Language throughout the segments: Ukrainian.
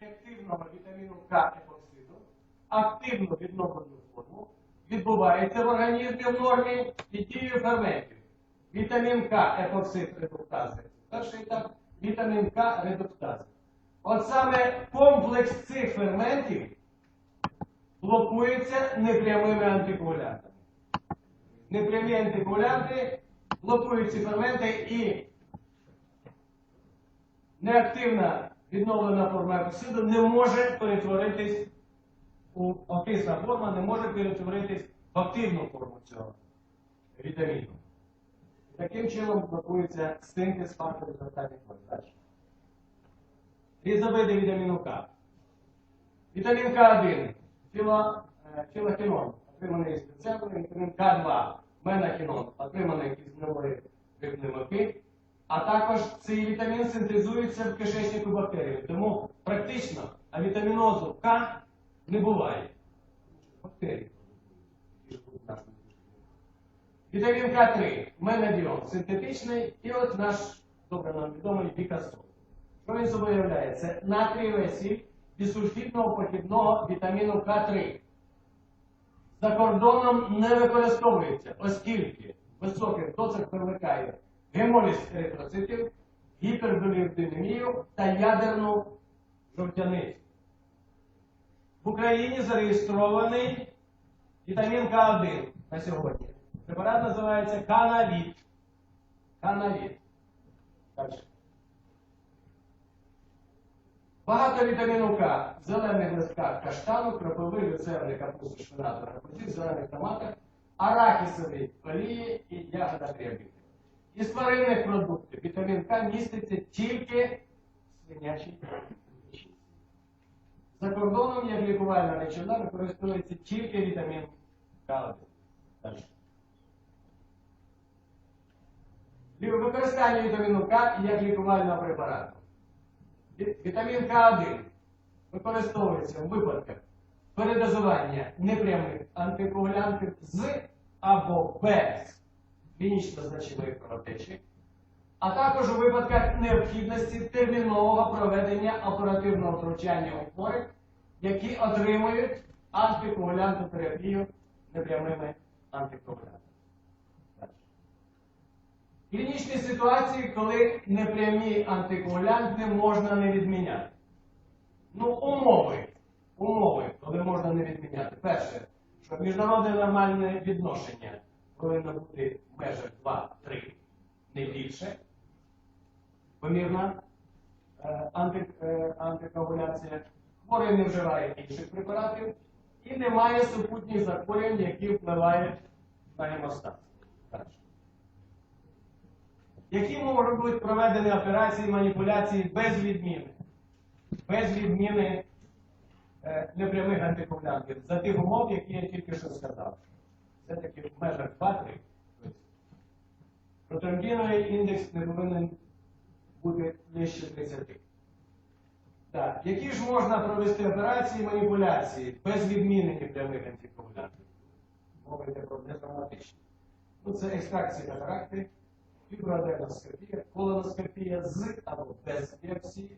активного вітаміну К епоксиду, активну відновлену форму, відбувається в організмі в нормі під дією ферментів. Вітамін К епоксид редуктази. Перший етап вітамін К редуктази. От саме комплекс цих ферментів блокується непрямими антикоагулянтами. Непрямі антикоагулянти блокують ці ферменти і неактивна відновлена форма епоксиду не може перетворитись у окисна форма, не може перетворитись в активну форму цього вітаміну. Таким чином блокується синтез факторів зростання далі. Різновиди вітаміну К. Вітамін К1 філо, е, філохінон, отриманий з рецептора, вітамін К2 менахінон, отриманий із гнилої рибної муки. А також цей вітамін синтезується в кишечнику бактерій. Тому практично авітамінозу К не буває. Бактерії. Вітамін К3 менадіон синтетичний і от наш добре нам відомий бікасол. Що він собою являє? Це натрієва сіль бісульфітного похідного вітаміну К3. За кордоном не використовується, оскільки високих дозах викликає гемоліз еритроцитів, гіпербілірудинемію та ядерну жовтяницю. В Україні зареєстрований вітамін К1 на сьогодні. Препарат називається Канавіт. Канавіт. Багато вітаміну К в зелених листках каштану, кропиви, люцерни, капусти, шпинату, капусти, зелених томатах, арахісовій олії і ягода гребінки. Із тваринних продуктів вітамін К міститься тільки в свинячій. За кордоном як лікувальна речовина використовується тільки вітамін К1. Використання вітаміну К як лікувального препарату. Ві- Вітамін К1 використовується в випадках передозування непрямих антикоагулянтів з або без клінічно значимої кровотечі, а також у випадках необхідності термінового проведення оперативного втручання у хворих, які отримують антикоагулянтотерапію непрямими антикоагулянтами. Клінічні ситуації, коли непрямі антикоагулянти можна не відміняти. Ну, умови. Умови, коли можна не відміняти. Перше, що міжнародне нормальне відношення повинно бути в межах 2-3, не більше. Помірна е, анти, е, антикоагуляція. Хворий не вживає інших препаратів і немає супутніх захворювань, які впливають на гемостаз. Далі. Які можуть бути проведені операції маніпуляції без відміни? Без відміни е, непрямих антикоагулянтів за тих умов, які я тільки що сказав. Це таки в межах 2-3. Тобто індекс не повинен бути нижче 30. Так. Які ж можна провести операції маніпуляції без відміни непрямих антикоагулянтів? Мова йде про нетравматичні. Ну, це екстракції катаракти, фіброаденоскопія, колоноскопія з або без біопсії,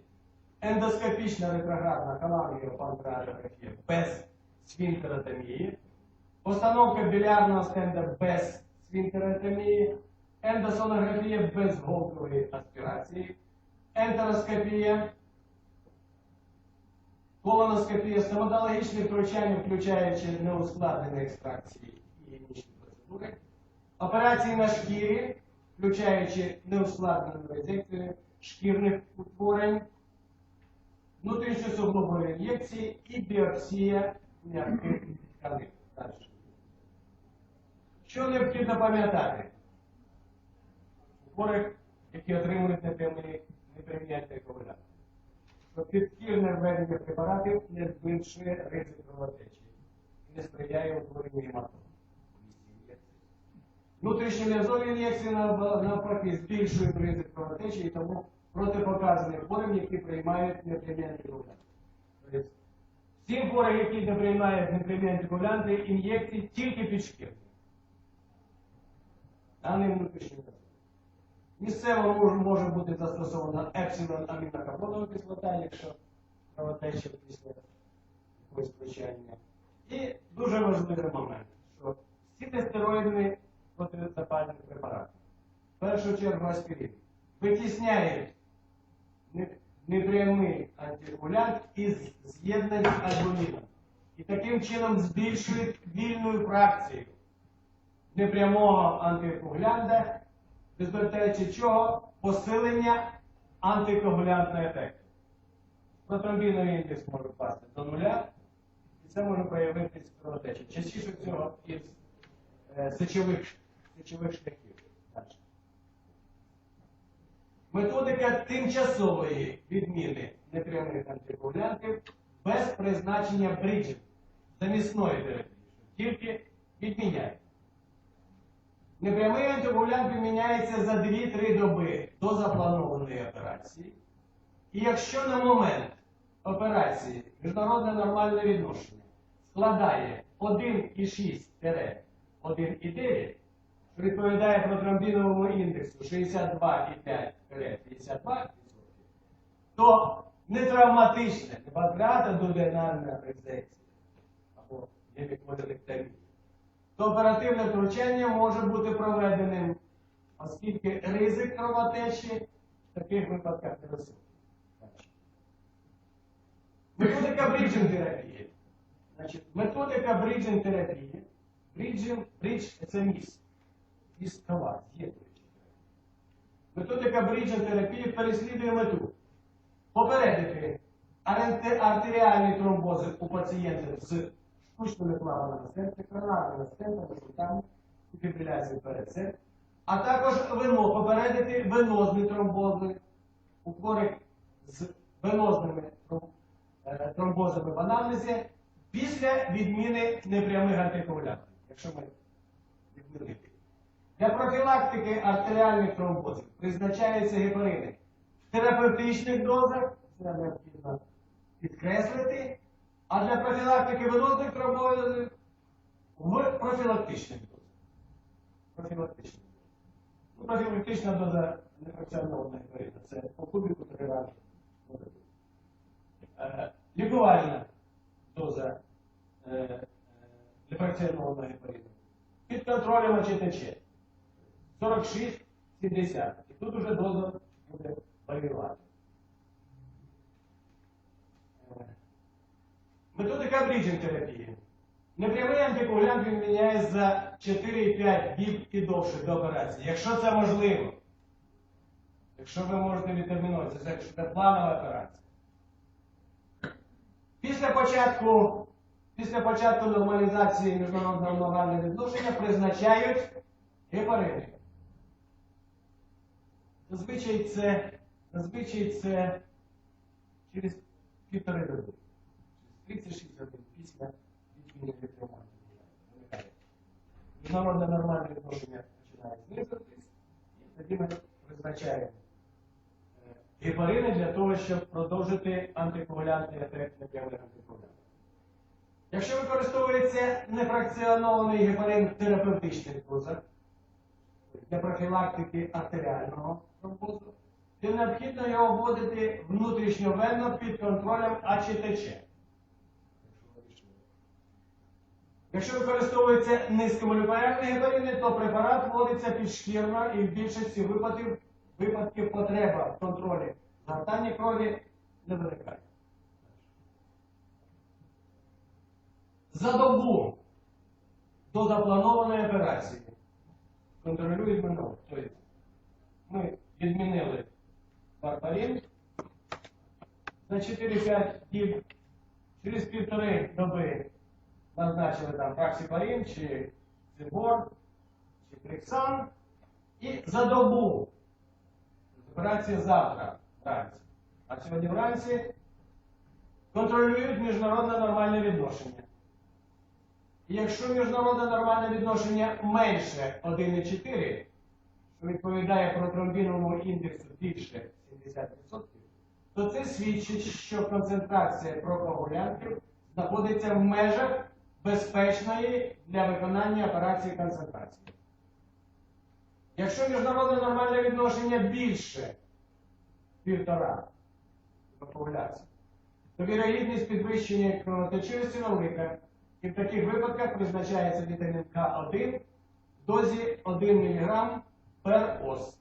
ендоскопічна ретроградна калангіопанкреатографія без сфінктеротомії, постановка білярного стенда без сфінктеротомії, ендосонографія без голкової аспірації, ентероскопія, колоноскопія, стоматологічне втручання, включаючи неускладнені екстракції і інші процедури, операції на шкірі, включаючи неускладнену резекцію шкірних утворень, внутрішньосуглобові ін'єкції і біопсія м'яких тканин. Далі. Що необхідно пам'ятати? У хворих, які отримують непрямі непрямі антикоагулянти, що введення препаратів не збільшує ризик кровотечі і не сприяє утворенню гематому. Внутрішні м'язові ін'єкції навпаки збільшують ризик кровотечі і тому протипоказані хворим, які приймають непрямі антикоагулянти. Тобто Всім хворим, які не приймають непрямі антикоагулянти, ін'єкції тільки під. А не внутрішні м'язові. Місцево може, може бути застосована епсилон амінокарбонова кислота, якщо кровотечі після якогось втручання. І дуже важливий момент, що всі нестероїдні протизапальні препарати, в першу чергу аспірин, витісняють непрямий антикоагулянт із з'єднань з альбуміном. І таким чином збільшують вільну фракцію непрямого антикоагулянта, в результаті чого посилення антикоагулянтного ефекту. Протромбіновий індекс може впасти до нуля, і це може проявитися в кровотечі. Частіше всього із е, сечових, сечових шляхів. Методика тимчасової відміни непрямих антикоагулянтів без призначення бриджів замісної терапії, тільки відміняє. Непрямий антикоагулянт відміняється за 2-3 доби до запланованої операції. І якщо на момент операції міжнародне нормальне відношення складає 1,6-1,9, що відповідає протромбіновому індексу 62,5-52%, то нетравматична багатодудинальна резекція або гемікодилектомія, то оперативне втручання може бути проведеним, оскільки ризик кровотечі в таких випадках не невисокий. Методика бриджинг терапії. Значить, методика бриджинг терапії. Бриджинг, бридж це міст. Міст товар, з'єднуючий. Методика бриджинг терапії переслідує мету. Попередити артеріальні тромбози у пацієнтів з штучними клапанами серця, коронарними стентами, шутами, фібриляцією перед серцем, а також вино, попередити венозні тромбози у хворих з венозними е, тромбозами в анамнезі після відміни непрямих антикоагулянтів, якщо ми відмінили. Для профілактики артеріальних тромбозів призначаються гепарини. В терапевтичних дозах, це необхідно підкреслити, а для профілактики венозних тромбозів в профілактичних дозах. Профілактичних. Ну, профілактична доза нефракціонованої гепарина. Це по кубіку три рази. Е, Лікувальна доза е, е, гепарину. Під контролем ОЧТЧ. 46-70. І тут уже доза буде варіювати. Е, Методика бріджинг терапії. Непрямий антикоагулянт він міняє за 4-5 діб і довше до операції. Якщо це можливо. Якщо ви можете відтермінувати, це це планова операція. Після початку, після початку нормалізації міжнародного нормального відношення призначають гепарини. Зазвичай це, зазвичай це через півтори доби. Через 36 годин після відміни дипломатії. Міжнародне нормальне відношення починає знизитись, і тоді ми призначаємо гепарини для того, щоб продовжити антикоагулянтний ефект непрямих антикоагулянтів. Якщо використовується нефракціонований гепарин в терапевтичних дозах для профілактики артеріального тромбозу, то необхідно його вводити внутрішньовенно під контролем АЧТЧ. Якщо використовуються низькомолекулярні гепарини, то препарат вводиться підшкірно і в більшості випадків, випадків потреба в контролі згортання крові не виникає. За добу до запланованої операції контролюють минуло. Тобто ми відмінили варпарин за 4-5 діб, через півтори доби назначили там фраксіпарин, чи цибор, чи триксан. І за добу. Операція завтра вранці. А сьогодні вранці контролюють міжнародне нормальне відношення. І якщо міжнародне нормальне відношення менше 1,4, що відповідає протромбіновому індексу більше 70%, то це свідчить, що концентрація прокоагулянтів знаходиться в межах безпечної для виконання операції концентрації. Якщо міжнародне нормальне відношення більше півтора популяції, то вірогідність підвищення кровоточивості велика. І в таких випадках призначається вітамін К1 в дозі 1 мг пер ос.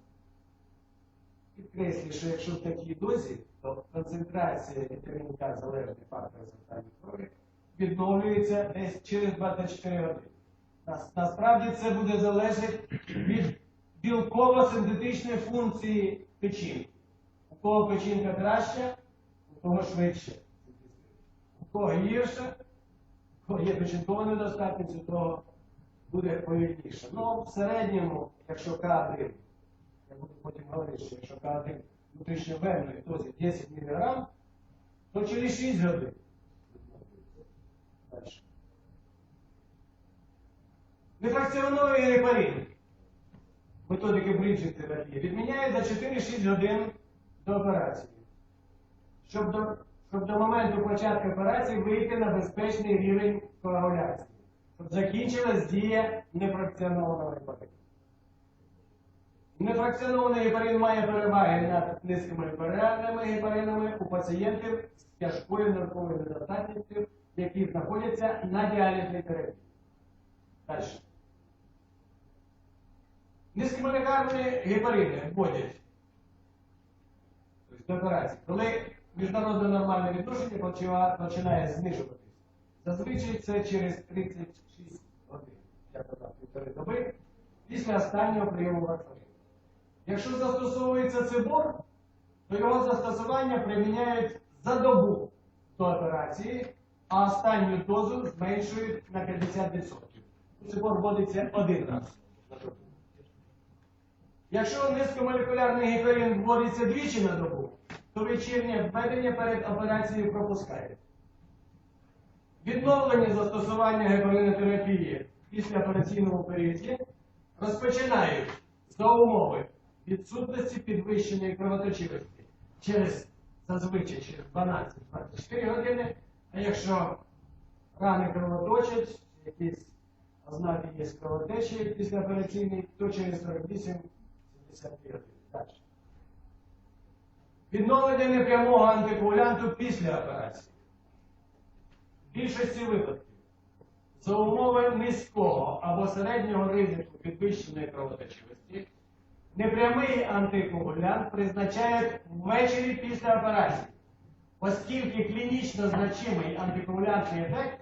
Підкреслюю, що якщо в такій дозі, то концентрація вітаміну К залежний фактор зростання крові відновлюється десь через 24 години. Нас- Насправді це буде залежати від білково-синтетичної функції печінки. У кого печінка краща, у кого швидше. У кого гірше, у кого є печінкова недостатність, у того буде повільніше. Ну, в середньому, якщо К1, я буду потім говорити, що якщо К1 внутрішньовенної дозі 10 мг, то через 6 годин. Дальше. Нефракціонований гепарин методики бріджинг терапії відміняють за 4-6 годин до операції. Щоб до, щоб до моменту початку операції вийти на безпечний рівень коагуляції, щоб закінчилась дія нефракціонованого гепарину. Нефракціонований гепарин має переваги над низькомолекулярними гепаринами у пацієнтів з тяжкою нирковою недостатністю, які знаходяться на діалізній терапії. Далі. Низькомолекулярні гепарини вводять до операції, коли міжнародне нормальне відношення починає знижуватись. Зазвичай це через 36 годин, я казав, півтори доби, після останнього прийому варфарину. Якщо застосовується цибор, то його застосування приміняють за добу до операції, а останню дозу зменшують на 50%. Цибор вводиться один раз. Якщо низькомолекулярний гіперин вводиться двічі на добу, то вечірнє введення перед операцією пропускають. Відновлення застосування гепаринотерапії після операційного періоді розпочинають за умови відсутності підвищеної кровоточивості через зазвичай через 12-24 години, а якщо рани кровоточать, якісь ознаки є кровотечі після операційної, то через 48 72 години. Далі. Відновлення непрямого антикоагулянту після операції. В більшості випадків за умови низького або середнього ризику підвищеної кровоточивості непрямий антикоагулянт призначають ввечері після операції, оскільки клінічно значимий антикоагулянтний ефект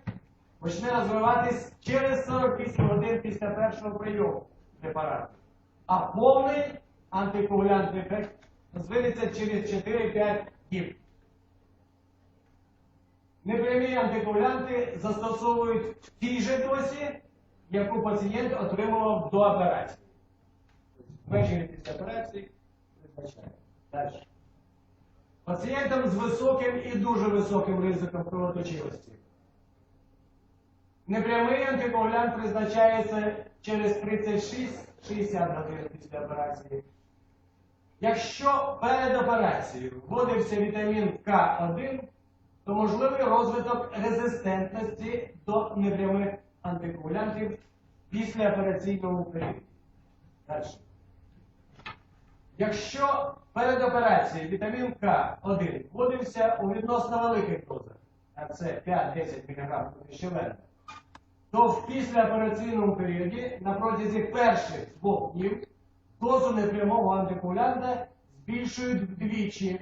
почне розвиватись через 48 годин після першого прийому препарату а повний антикоагулянтний ефект розвинеться через 4-5 діб. Непрямі антикоагулянти застосовують в тій же дозі, яку пацієнт отримував до операції. Ввечері після операції призначаємо. Далі. Пацієнтам з високим і дуже високим ризиком кровоточивості. Непрямий антикоагулянт призначається через 36-60 годин після операції. Якщо перед операцією вводився вітамін К1, то можливий розвиток резистентності до непрямих антикоагулянтів після операційного періоду. Далі. Якщо перед операцією вітамін К1 вводився у відносно великих дозах, а це 5-10 мг щелена, то в післяопераційному періоді на протязі перших двох днів дозу непрямого антикоагулянта збільшують вдвічі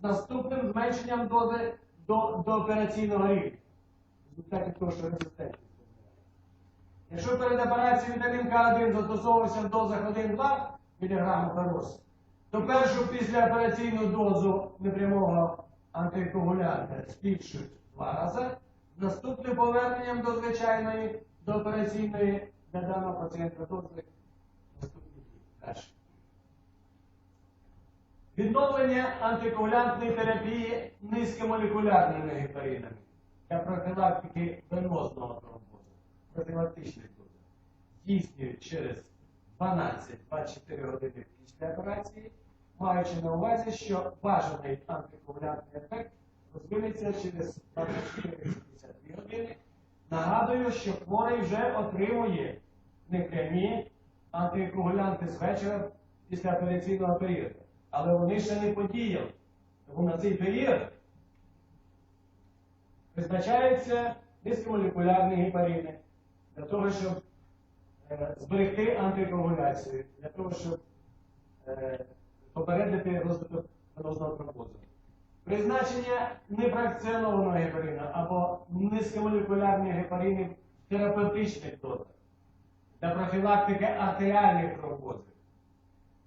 з наступним зменшенням дози до, до операційного рівня. Результаті того, що резистентність. Якщо перед операцією вітамін К1 застосовувався в дозах 1-2 мг роз, то першу післяопераційну дозу непрямого антикоагулянта збільшують два рази. Наступним поверненням до звичайної, до операційної для даного пацієнта дози наступні дії. Відновлення антикоагулянтної терапії низькомолекулярними гепаринами для профілактики венозного тромбозу, профілактичних доз, здійснюють через 12-24 години після операції, маючи на увазі, що бажаний антикоагулянтний ефект розвинеться через 24-72 години. Нагадую, що хворий вже отримує непрямі антикоагулянти з вечора після операційного періоду. Але вони ще не подіяли. Тому на цей період Призначаються низькомолекулярні гепарини для того, щоб е, зберегти антикоагуляцію, для того, щоб е, попередити розвиток венозного тромбозу. Призначення нефракціонованого гепарина або низькомолекулярних в терапевтичних дозах для профілактики артеріальних тромбозів.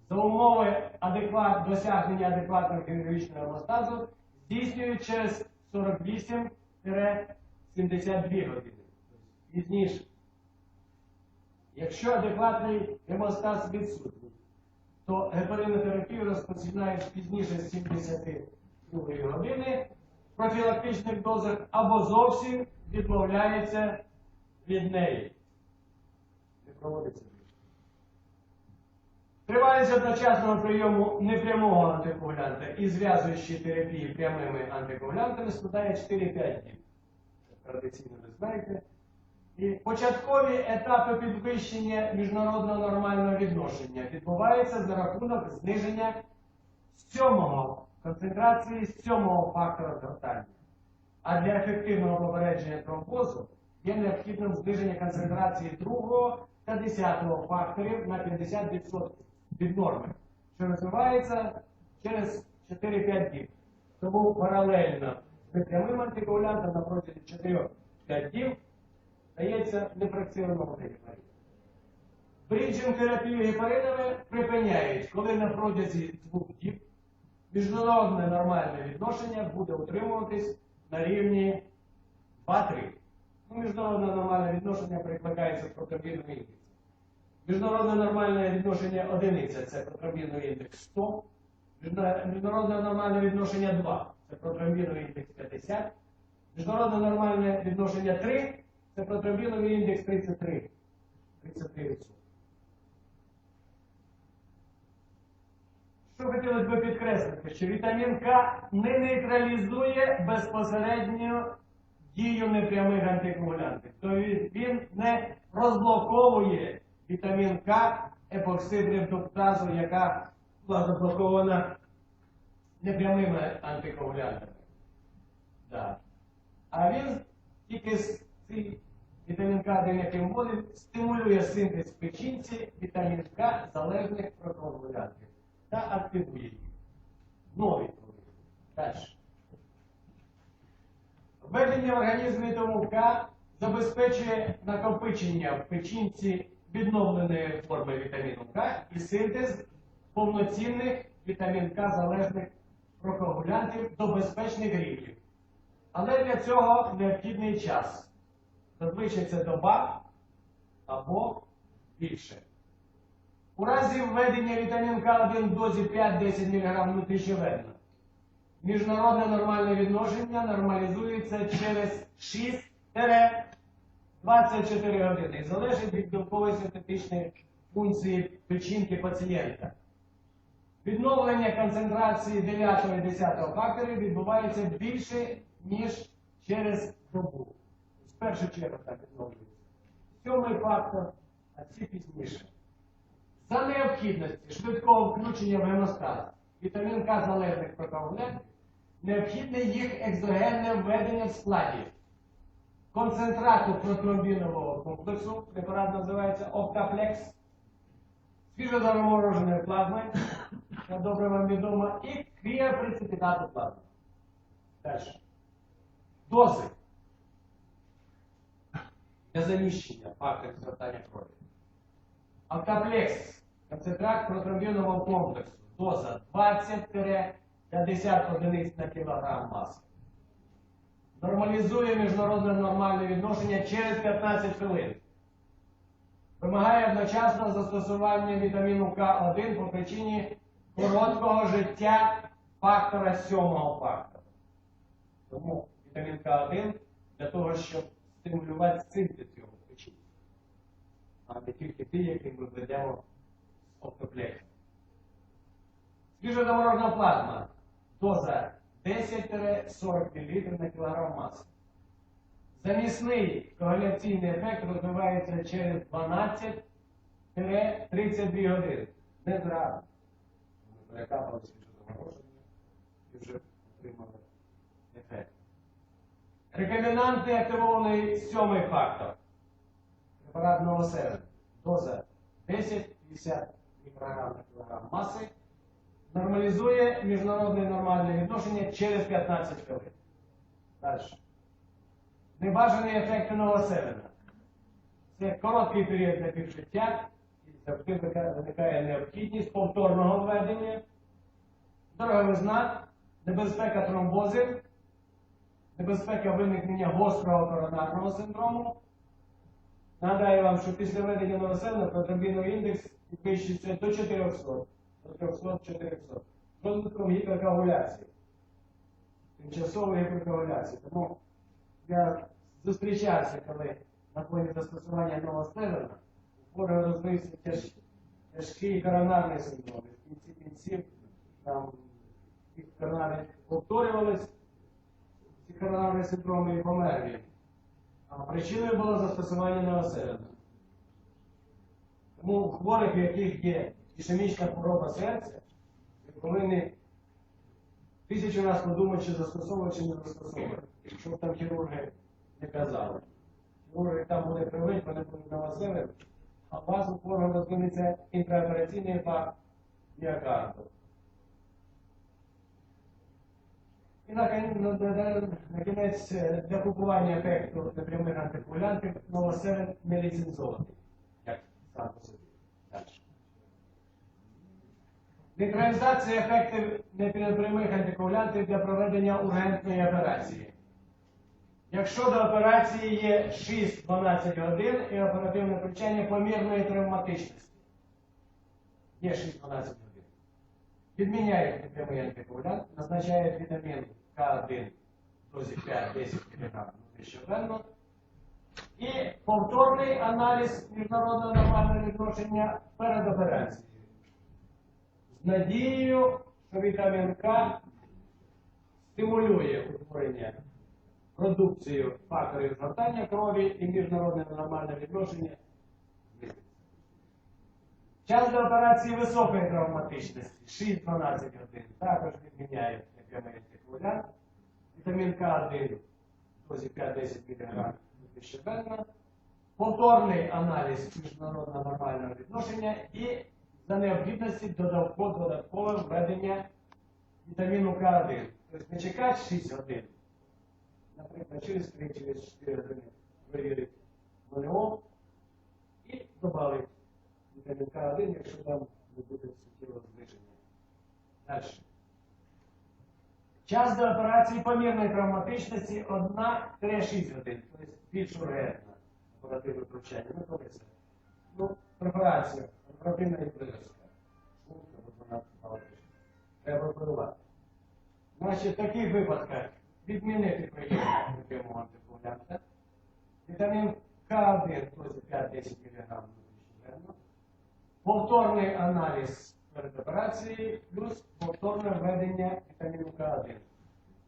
За умови адекват, досягнення адекватного хірургічного гемостазу здійснюють через 48-72 години. Пізніше. Якщо адекватний гемостаз відсутній, то гепаринотерапію розпочинають пізніше з 72 години в профілактичних дозах або зовсім відмовляється від неї. Не проводиться. Тривалість одночасного прийому непрямого антикоагулянта і зв'язуючої терапії прямими антикоагулянтами складає 4-5 днів. Традиційно ви знаєте. Початкові етапи підвищення міжнародного нормального відношення відбуваються за рахунок зниження сьомого концентрації сьомого фактора згортання. А для ефективного попередження тромбозу є необхідним зниження концентрації другого та десятого факторів на 50% від норми, що розвивається через 4-5 днів. Тому паралельно з прямим антикоагулянтом на протязі 4-5 днів дається нефракціонований гепарин. Бріджинг терапію гепаринами припиняють, коли на протязі двох діб міжнародне нормальне відношення буде утримуватись на рівні 2-3. Ну, міжнародне нормальне відношення перекладається з протробірним індексом. Міжнародне нормальне відношення одиниця це протробірний індекс 100. Міжнародне нормальне відношення 2 це протробірний індекс 50. Міжнародне нормальне відношення 3 це протробіновий індекс 33. 33%. Що хотілося б підкреслити, що вітамін К не нейтралізує безпосередньо дію непрямих антикоагулянтів. Тобто він не розблоковує вітамін К епоксидним епоксидрептоптазу, яка була заблокована непрямими антикоагулянтами. Да. А він тільки з цей вітамін К, один, який стимулює синтез печінці вітамін К залежних протоагулянтів та активує їх. Нові. Далі. Введення в організм вітаміну К забезпечує накопичення в печінці відновленої форми вітаміну К і синтез повноцінних вітамін К залежних прокоагулянтів до безпечних рівнів. Але для цього необхідний час. Це доба або більше. У разі введення вітамін К1 в дозі 5-10 мг внутрішньовенно, міжнародне нормальне відношення нормалізується через 6-24 години. Залежить від білкової синтетичної функції печінки пацієнта. Відновлення концентрації 9 і 10 факторів відбувається більше, ніж через добу. Першу чергу так відновлюється. Сьомий фактор, а ці пізніше. За необхідності швидкого включення в гемостаз вітамін К залежних прокоагулянтів, необхідне їх екзогенне введення в складі концентрату протеобінового комплексу, препарат називається Оптаплекс, свіжозамороженої плазми, що добре вам відомо, і кріопреципітату плазми. Далі. Дози для заміщення факторів згортання крові. Автоплекс, концентрат протромбінового комплексу, доза 20-50 одиниць на кілограм маси. Нормалізує міжнародне нормальне відношення через 15 хвилин. Вимагає одночасного застосування вітаміну К1 по причині короткого життя фактора сьомого фактора. Тому вітамін К1 для того, щоб стимулювати синтез його в печінці а не тільки ті, які ми ведемо з оптоплексом. Свіжозаморожена плазма. Доза 10-40 мл на кілограм маси. Замісний коаляційний ефект розвивається через 12-32 години. Не зразу. Ми перекапали свіжозамороження і вже отримали ефект. Рекомендантний активований сьомий фактор. Препарат новоселен. Доза 10-50 мікрограм на кілограм маси. Нормалізує міжнародне нормальне відношення через 15 хвилин. Далі. Небажані ефекти новоселена. Це короткий період для піджиття, і завжди виникає необхідність повторного введення, дороговизна, небезпека тромбозів, небезпека виникнення гострого коронарного синдрому. Нагадаю вам, що після введення новоселена протромбіновий індекс підвищується до 400, до 300-400. Розвитком гіперкоагуляції, тимчасової гіперкоагуляції. Тому я зустрічався, коли на фоні застосування новоселена у хворого розвився тяж, тяжкий коронарний синдром. В кінці кінців там ці коронарі повторювались, ці коронарні синдроми і помер він. А причиною було застосування новоселена. Тому у хворих, у яких є ішемічна хвороба серця, ви повинні тисячу разів подумати, чи застосовувати, чи не застосовувати. Що б там хірурги не казали. Хірурги там буде кривить, вони будуть новоселені, а у вас у хворого розвинеться інтраопераційний інфаркт міокарду. І на, на кінець е, для купування ефекту непрямих антикоагулянтів новоселен не ліцензований. Як сам по собі. Нейтралізація ефектів непрямих антикоагулянтів для проведення ургентної операції. Якщо до операції є 6-12 годин і оперативне втручання помірної травматичності. Є 6-12 годин. Відміняють непрямий антикоагулянт, назначають вітамін К1 в дозі 5-10 мг внутрішньовенно. І повторний аналіз міжнародного нормального відношення перед операцією. З надією, що вітамін К стимулює утворення продукцію факторів згортання крові і міжнародне нормальне відношення. Час до операції високої травматичності 6-12 годин. Також відміняє непрямий антикоагулянт. Вітамін К1 в дозі 5-10 мг щоденно. Повторний аналіз міжнародного нормального відношення і за необхідності додаткове введення вітаміну К1. Тобто не чекати 6 годин. Наприклад, через 3-4 години перевірити МНО і додати вітамін К1, якщо там не буде суттєвого зниження. Далі. Час до операції помірної травматичності 1-6 годин, тобто більш ургентна оперативне втручання. Ну, коли? Ну, препарація, оперативна більше. Треба оперувати. Значить, в таких випадках відмінити прийом любимого антикоагулянта. Вітамін К1 в дозі 5-10 мг. Повторний аналіз перед операцією, плюс повторне введення вітаміну К1.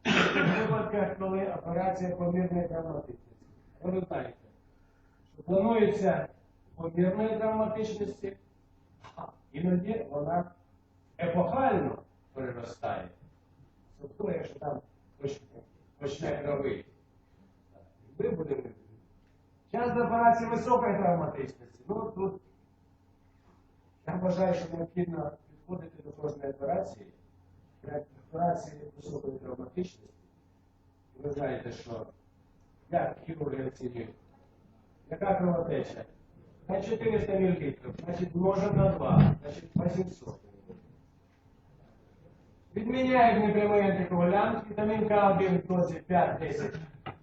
В випадках, коли операція помірної травматичності. Ви знаєте, що планується помірної травматичності, а іноді вона епохально переростає. Структура, якщо там почне кровити. Ми будемо. Час до операції високої травматичності. Ну, тут я вважаю, що необхідно підходити до кожної операції, як операції високої травматичності. Ви знаєте, що як хірурги оцінюють, яка кровотеча? На 400 мл, значить множимо на 2, значить 800. Відміняють непрямий антикоагулянт, вітамін К1 в дозі 5-10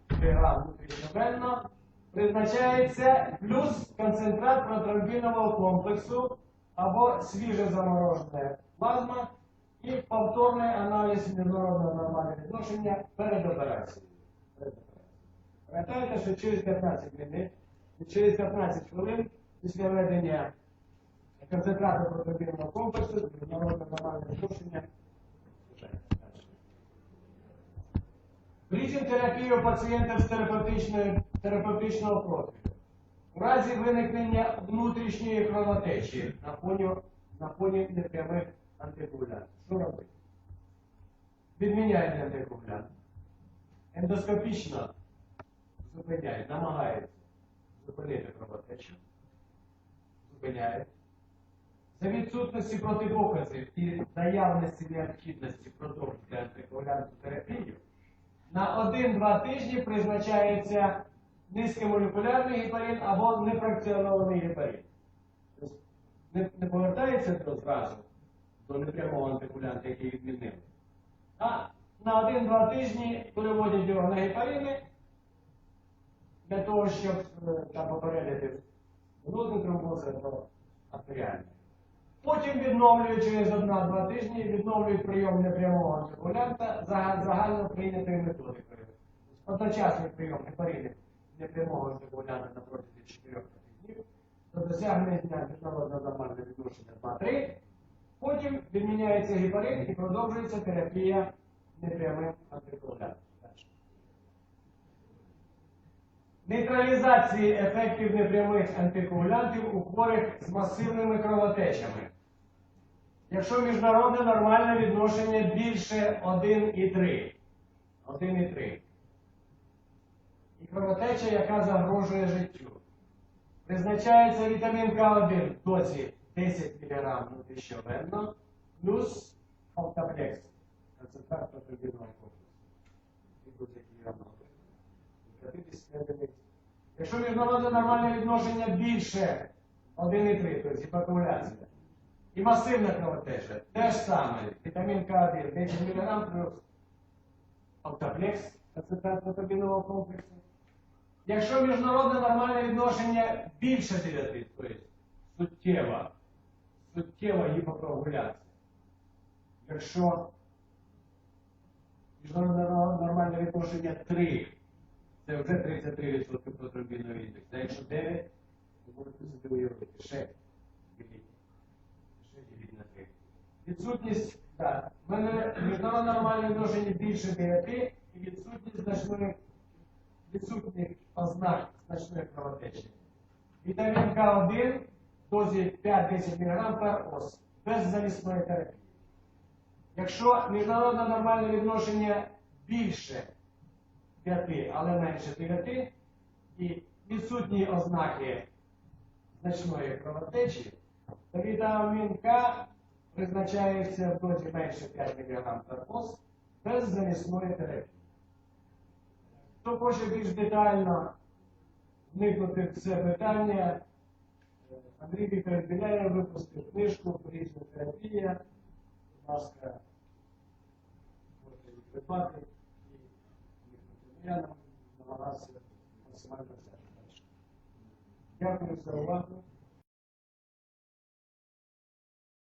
мг внутрішньовенно. Призначається плюс концентрат протромбінового комплексу або свіже заморожена плазма і повторний аналіз міжнародного нормального відношення перед операцією. Пам'ятаєте, що через 15 минут, і через 15 хвилин після введення концентрату протромбінового комплексу міжнародного нормального відношення Бріджинг терапію пацієнтів з терапевтичного профілю. У разі виникнення внутрішньої кровотечі на фоні, на фоні непрямих антикоагулянтів. Що робити? Відміняємо антикоагулянт. Ендоскопічно зупиняють, намагаються зупинити кровотечу, зупиняють. За відсутності протипоказів і наявності необхідності продовжити антикоагулянтну терапію, на 1-2 тижні призначається низькомолекулярний гепарин або нефракціонований гепарин. Тобто Не, повертається до зразу до непрямого антикулянта, який відмінили. А на 1-2 тижні переводять його на гепарини для того, щоб е, там попередити розвиток тромбози або артеріальний. Потім відновлюють через 1-2 тижні, відновлюють прийом непрямого антикулянта за загально прийнятою методикою. Одночасний прийом гепаринів непрямого антикулянта на протязі 4 днів до досягнення міжнародного нормального відношення 2-3. Потім відміняється гепарин і продовжується терапія непрямим антикоагулянтом. Нейтралізації ефектів непрямих антикоагулянтів у хворих з масивними кровотечами. Якщо міжнародне нормальне відношення більше 1,3. 1,3. І кровотеча, яка загрожує життю. Призначається вітамін К1 в дозі 10 мг внутрішньовенно плюс фалтаплекс. Концентрат потрібного комплексу. Якщо міжнародне нормальне відношення більше 1,3, тобто гіпокуляція, і масивна кровотеча, те ж саме, вітамін К1, 10 мг плюс фалтаплекс, концентрат потрібного комплексу. Якщо міжнародне нормальне відношення більше 9, тобто суттєва, суттєва гіпокоагуляція. Якщо міжнародне нормальне відношення 3, це вже 33% протромбійного індексу. А якщо 9, то можете собі уявити. Ще діліть на 3. Відсутність, так, в мене міжнародне нормальне відношення більше 9 і відсутність значної відсутніх ознак значної кровотечі. Вітамін К1 в дозі 5-10 мг per ос без замісної терапії. Якщо міжнародне нормальне відношення більше 5, але менше 9, і відсутні ознаки значної кровотечі, то вітамін К призначається в дозі менше 5 мг per ос без замісної терапії. Хто хоче більш детально вникнути в це питання, е, Андрій Вікторович Біляєв випустив книжку Порічна терапія». Будь ласка, можете її придбати і вникнути. Я нам намагався максимально все. Дякую за увагу.